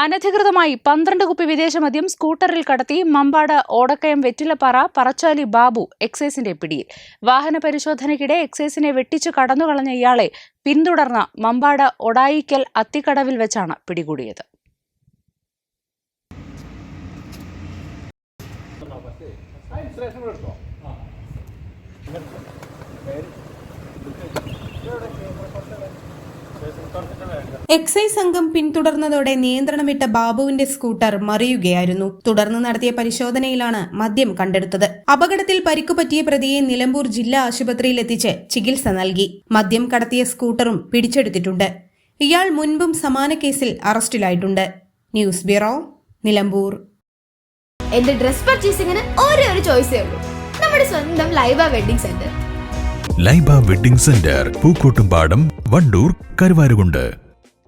അനധികൃതമായി പന്ത്രണ്ട് കുപ്പി വിദേശ മദ്യം സ്കൂട്ടറിൽ കടത്തി മമ്പാട് ഓടക്കയം വെറ്റിലപ്പാറ പറച്ചാലി ബാബു എക്സൈസിന്റെ പിടിയിൽ. വാഹന പരിശോധനയ്ക്കിടെ എക്സൈസിനെ വെട്ടിച്ചു കടന്നുകളഞ്ഞ ഇയാളെ പിന്തുടർന്ന മമ്പാട് ഒടായിക്കൽ അത്തിക്കടവിൽ വെച്ചാണ് പിടികൂടിയത്. എക്സൈസ് സംഘം പിന്തുടർന്നതോടെ നിയന്ത്രണം വിട്ട ബാബുവിന്റെ സ്കൂട്ടർ മറിയുകയായിരുന്നു. തുടർന്ന് നടത്തിയ പരിശോധനയിലാണ് മദ്യം കണ്ടെടുത്തത്. അപകടത്തിൽ പരിക്കുപറ്റിയ പ്രതിയെ നിലമ്പൂർ ജില്ലാ ആശുപത്രിയിൽ എത്തിച്ച് ചികിത്സ നൽകി. മദ്യം കടത്തിയ സ്കൂട്ടറും പിടിച്ചെടുത്തിട്ടുണ്ട്. ഇയാൾ മുൻപും സമാന കേസിൽ അറസ്റ്റിലായിട്ടുണ്ട്. News bureau Nilambur. എന്റെ ഡ്രസ് പർച്ചേസിംഗിന് ഒരേ ഒരു ചോയ്സേ ഉള്ളൂ. നമ്മുടെ സ്വന്തം Laiba wedding centre. Laiba wedding centre Pookkottumpadam Wandoor Karuvarakundu.